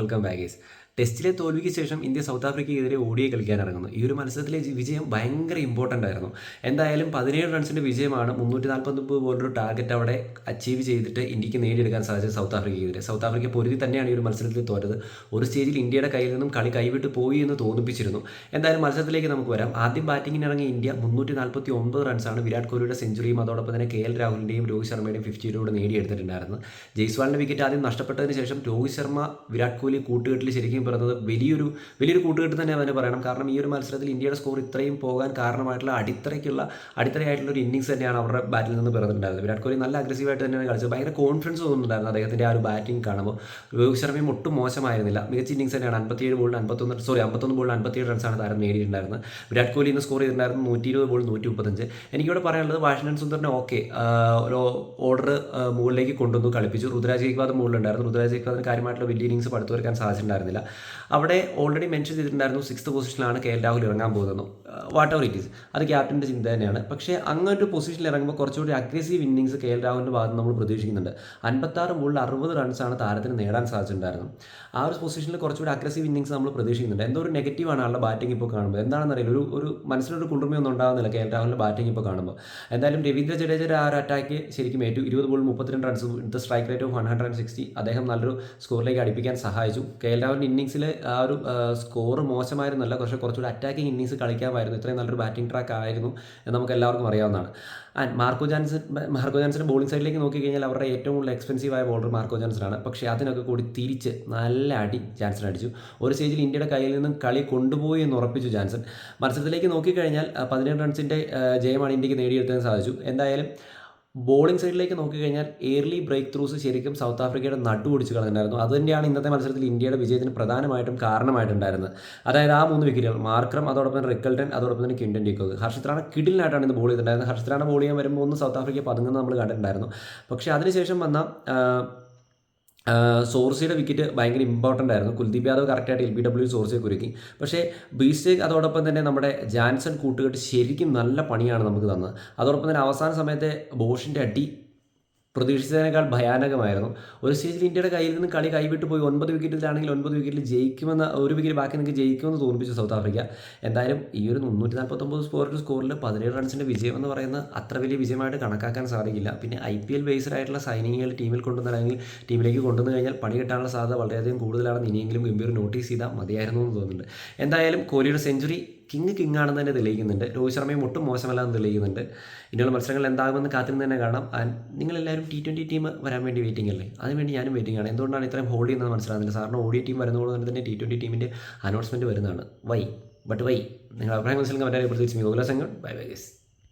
Welcome ബാഗേസ് ടെസ്റ്റിലെ തോൽവിക്ക് ശേഷം India south ആഫ്രിക്കയ്ക്കെതിരെ ഓടിയെ കളിക്കാൻ ഇറങ്ങുന്നു. ഈ ഒരു മത്സരത്തിലെ വിജയം ഭയങ്കര ഇമ്പോർട്ടന്റ് ആയിരുന്നു. എന്തായാലും പതിനേഴ് റൺസിന്റെ വിജയമാണ് മുന്നൂറ്റി നാൽപ്പത്തൊമ്പത് പോലൊരു ടാർഗറ്റ് അവിടെ അച്ചീവ് ചെയ്തിട്ട് ഇന്ത്യയ്ക്ക് നേടിയെടുക്കാൻ സാധിച്ചത് സൗത്ത് ആഫ്രിക്കയ്ക്കെതിരെ. സൗത്ത് ആഫ്രിക്ക പൊരുതി തന്നെയാണ് ഈ ഒരു മത്സരത്തിൽ തോറ്റത്. ഒരു സ്റ്റേജിൽ ഇന്ത്യയുടെ കയ്യിൽ നിന്നും കളി കൈവിട്ട് പോയി എന്ന് തോന്നിപ്പിച്ചിരുന്നു. എന്തായാലും മത്സരത്തിലേക്ക് നമുക്ക് വരാം. ആദ്യം ബാറ്റിങ്ങിന് ഇറങ്ങിയ ഇന്ത്യ മുന്നൂറ്റി നാൽപ്പത്തി ഒമ്പത് റൺസാണ് വിരാട് കോഹ്ലിയുടെ സെഞ്ചുറിയും അതോടൊപ്പം തന്നെ കെ എൽ രാഹുലിന്റെയും രോഹിത് ശർമ്മയുടെയും ഫിഫ്റ്റിയിലൂടെ നേടിയെടുത്തിട്ടുണ്ടായിരുന്നു ജയ്സ്വാളിന്റെ വിക്കറ്റ് ആദ്യം നഷ്ടപ്പെട്ടതിന് ശേഷം രോഹിത് ശർമ്മ വിരാട് കോഹ്ലി കൂട്ടുകെട്ടിൽ ശരിക്കും പറഞ്ഞത് വലിയൊരു വലിയൊരു കൂട്ടുകെട്ട് തന്നെ അവനെ പറയണം. കാരണം ഈ ഒരു മത്സരത്തിൽ ഇന്ത്യയുടെ സ്കോർ ഇത്രയും പോകാൻ കാരണമായിട്ടുള്ള അടിത്തറയ്ക്കുള്ള അടിത്തറയായിട്ടുള്ള ഒരു ഇന്നിങ്സ് തന്നെയാണ് അവരുടെ ബാറ്റിൽ നിന്ന് പിറന്നിട്ടുണ്ടായിരുന്നത്. വിരാട് കോഹ്ലി നല്ല അഗ്രസീവായിട്ട് തന്നെയാണ് കളിച്ചത്. ഭയങ്കര കോൺഫിഡൻസ് തോന്നുന്നുണ്ടായിരുന്നു അദ്ദേഹത്തിന്റെ ആ ഒരു ബാറ്റിംഗ് കാണുമ്പോൾ. രോഹിത് ശർമ്മയും ഒട്ടും മോശമായിരുന്നില്ല. മികച്ച ഇന്നിങ്സ് തന്നെയാണ്. അൻപത്തിയേഴ് ബോളിന് അൻപത്തൊന്ന് സോറി അമ്പത്തൊന്ന് ബോളിന് അൻപത്തിയേഴ് റൺസാണ് താരം നേടിയിട്ടുണ്ടായിരുന്നത്. വിരാട് കോഹ്ലി ഇന്ന് സ്കോർ ചെയ്തിട്ടുണ്ടായിരുന്നു നൂറ്റി ഇരുപത് ബോൾ നൂറ്റി മുപ്പത്തഞ്ച് എനിക്കിവിടെ പറയാനുള്ളത് വാഷിംഗ്ടൺ സുന്ദറിനെ ഓക്കെ ഒരു ഓർഡർ മുകളിലേക്ക് കൊണ്ടുവന്നു കളിപ്പിച്ചു. രുദ്രാജ് ഗെയ്ക്വാദ് മുകളിലുണ്ടായിരുന്നു. രുദ്രാജ് ഗെയ്ക്വാദിന് കാര്യമായിട്ടുള്ള വലിയ ഇന്നിങ്സ് പടുത്തുവരക്കാൻ സാധിച്ചിട്ടുണ്ടായിരുന്നില്ല അവിടെ ഓൾറെഡി മെൻഷൻ ചെയ്തിട്ടുണ്ടായിരുന്നു സിക്സ്ത് പൊസിഷനിലാണ് കെ എൽ രാഹുൽ ഇറങ്ങാൻ പോകുന്നത്. വാട്ട് എവർ ഇറ്റ് ഈസ് അത് ക്യാപ്റ്റന്റെ ചിന്ത തന്നെയാണ്. പക്ഷേ അങ്ങനൊരു പൊസിഷനിൽ ഇറങ്ങുമ്പോൾ കുറച്ചുകൂടി അഗ്രസീവ് ഇന്നിങ്സ് കെ എൽ രാഹുലിന്റെ ഭാഗത്ത് നമ്മൾ പ്രതീക്ഷിക്കുന്നുണ്ട്. അൻപത്താറ് മുകളിൽ അറുപത് റൺസാണ് താരത്തിന് നേടാൻ സാധിച്ചിട്ടുണ്ടായിരുന്നത്. ആ ഒരു പൊസിഷനിൽ കുറച്ചുകൂടി അഗ്രസീവ് ഇന്നിങ്സ് നമ്മൾ പ്രതീക്ഷിക്കുന്നുണ്ട്. എന്തോ ഒരു നെഗറ്റീവാണ് ആളുടെ ബാറ്റിംഗ് ഇപ്പോൾ കാണുമ്പോൾ. എന്താണെന്ന് അറിയില്ല. ഒരു ഒരു മനസ്സിലൊരു കുളിർമയൊന്നും ഉണ്ടാകുന്നില്ല കെ എൽ രാഹുലിന്റെ ബാറ്റിംഗ് ഇപ്പോൾ കാണുമ്പോൾ. എന്തായാലും രവീന്ദ്ര ജഡേജയുടെ ആ ഒരു അറ്റാക്ക് ശരിക്കും ഏറ്റു. ഇരുപത് ബോൾ മുപ്പത്തിരണ്ട് runs with strike rate of one hundred and sixty അദ്ദേഹം നല്ലൊരു സ്കോറിലേക്ക് അടുപ്പിക്കാൻ സഹായിച്ചു. കെ എൽ രാഹുലിന്റെ ഇന്നിങ്സിൽ ആ ഒരു സ്കോർ മോശമായിരുന്നല്ല. പക്ഷേ കുറച്ചുകൂടി അറ്റാക്കിംഗ് ഇന്നിങ്സ് കളിക്കാമായിരുന്നു ഇത്രയും നല്ലൊരു ബാറ്റിംഗ് ട്രാക്ക് ആയിരുന്നു എന്ന് നമുക്ക് എല്ലാവർക്കും അറിയാവുന്നതാണ്. ആൻഡ് മാർക്കോ ജാൻസൺ മാർക്കോ ജാൻസന്റെ ബോളിംഗ് സൈഡിലേക്ക് നോക്കിക്കഴിഞ്ഞാൽ അവരുടെ ഏറ്റവും കൂടുതൽ എക്സ്പെൻസീവായ ബോളർ മാർക്കോ ജാൻസനാണ്. പക്ഷേ അതിനൊക്കെ കൂടി തിരിച്ച് നല്ല അടി ജാൻസൺ അടിച്ചു. ഒരു സ്റ്റേജിൽ ഇന്ത്യയുടെ കയ്യിൽ നിന്നും കളി കൊണ്ടുപോയി എന്ന് ഉറപ്പിച്ചു ജാൻസൺ. മത്സരത്തിലേക്ക് നോക്കിക്കഴിഞ്ഞാൽ പതിനേഴ് റൺസിന്റെ ജയമാണ് ഇന്ത്യയ്ക്ക് നേടിയെടുക്കാൻ സാധിച്ചു. എന്തായാലും ബോളിംഗ് സൈഡിലേക്ക് നോക്കിക്കഴിഞ്ഞാൽ എയർലി ബ്രേക്ക് ത്രൂസ് ശരിക്കും സൗത്ത് ആഫ്രിക്കയുടെ നടു പിടിച്ച് കളഞ്ഞിട്ടുണ്ടായിരുന്നു. അതുതന്നെയാണ് ഇന്നത്തെ മത്സരത്തിൽ ഇന്ത്യയുടെ വിജയത്തിന് പ്രധാനമായിട്ടും കാരണമായിട്ടുണ്ടായിരുന്നത്. അതായത് ആ മൂന്ന് വിക്കറ്റുകൾ മാർക്രം അതോടൊപ്പം റിക്കൽട്ടൻ അതോടൊപ്പം തന്നെ കിൻഡൻ ഡിക്കോക്ക്. ഹർഷിത്രാണ് കിടിലിനായിട്ടാണ് ഇന്ന് ബോൾ ചെയ്തിട്ടുണ്ടായിരുന്നത്. ഹർഷിത്രാണ് ബോൾ ചെയ്യാൻ വരുമ്പോൾ ഒന്ന് സൗത്ത് ആഫ്രിക്ക പതുങ്ങുന്നത് നമ്മൾ കണ്ടിട്ടുണ്ടായിരുന്നു. പക്ഷേ അതിനുശേഷം വന്ന സോർസിയുടെ വിക്കറ്റ് ഭയങ്കര ഇമ്പോർട്ടന്റ് ആയിരുന്നു. കുൽദീപ് യാദവ് കറക്റ്റായിട്ട് എൽ ബി ഡബ്ല്യു സോർസിയെ കുരുക്കി. പക്ഷേ ബീസ്റ്റേക്ക് അതോടൊപ്പം തന്നെ നമ്മുടെ ജാൻസൺ കൂട്ടുകെട്ട് ശരിക്കും നല്ല പണിയാണ് നമുക്ക് തന്നത്. അതോടൊപ്പം തന്നെ അവസാന സമയത്തെ ബോഷിന്റെ അടി പ്രതീക്ഷിച്ചതിനേക്കാൾ ഭയാനകമായിരുന്നു. ഒരു സ്റ്റേജിൽ ഇന്ത്യയുടെ കയ്യിൽ നിന്ന് കളി കൈവിട്ട് പോയി ഒൻപത് വിക്കറ്റിലാണെങ്കിൽ ഒൻപത് വിക്കറ്റിൽ ജയിക്കുമെന്ന് ഒരു വിക്കറ്റ് ബാക്കി നിങ്ങൾക്ക് ജയിക്കുമെന്ന് തോന്നിപ്പിച്ചു സൗത്ത് ആഫ്രിക്ക. എന്തായാലും ഈ ഒരു മുന്നൂറ്റി നാൽപ്പത്തൊമ്പത് സ്കോറിൽ സ്കോറിൽ പതിനേഴ് റൺസിന്റെ വിജയം എന്ന് പറയുന്നത് അത്ര വലിയ വിജയമായിട്ട് കണക്കാക്കാൻ സാധിക്കില്ല. പിന്നെ ഐ പി എൽ ബേസ്ഡ് ആയിട്ടുള്ള സൈനിങ്ങുകൾ ടീമിൽ കൊണ്ടുവന്ന അല്ലെങ്കിൽ ടീമിലേക്ക് കൊണ്ടുവന്ന് കഴിഞ്ഞാൽ പണി കിട്ടാനുള്ള സാധ്യത വളരെയധികം കൂടുതലാണെന്ന് ഇനിയെങ്കിലും ഗംഭീർ നോട്ടീസ് ചെയ്താൽ മതിയായിരുന്നു എന്ന് തോന്നുന്നുണ്ട്. എന്തായാലും കോഹ്ലിയുടെ സെഞ്ചുറി കിങ് കിങ് ആണെന്ന് തന്നെ തെളിയിക്കുന്നുണ്ട്. രോഹിത് ശർമ്മയും ഒട്ടും മോശമല്ല എന്ന് തെളിയിക്കുന്നുണ്ട്. ഇനിയുള്ള മത്സരങ്ങൾ എന്താകുമെന്ന് കാത്തിരുന്ന് തന്നെ കാണാം. ആൻഡ് നിങ്ങളെല്ലാവരും ടി ട്വന്റി ടീം വരാൻ വേണ്ടി വെയിറ്റിംഗ് അല്ലേ? അതിനുവേണ്ടി ഞാനും വെയിറ്റിംഗ് ആണ്. എന്തുകൊണ്ടാണ് ഇത്രയും ഹോൾഡ് ചെയ്യുന്നത് മനസ്സിലാകുന്നില്ല. സാറിന് ഓഡിയോ ടീം വരുന്നതുകൊണ്ട് തന്നെ ടി ട്വന്റി ടീമിന്റെ അനൗൺസ്മെന്റ് വരുന്നതാണ്. വൈ ബട്ട് വൈ നിങ്ങൾ അഭിപ്രായം മനസ്സിലാക്കാൻ പറ്റാൻ പ്രത്യേകിച്ച് ഗോകുല സംഘം ബൈ ബൈ ഗസ്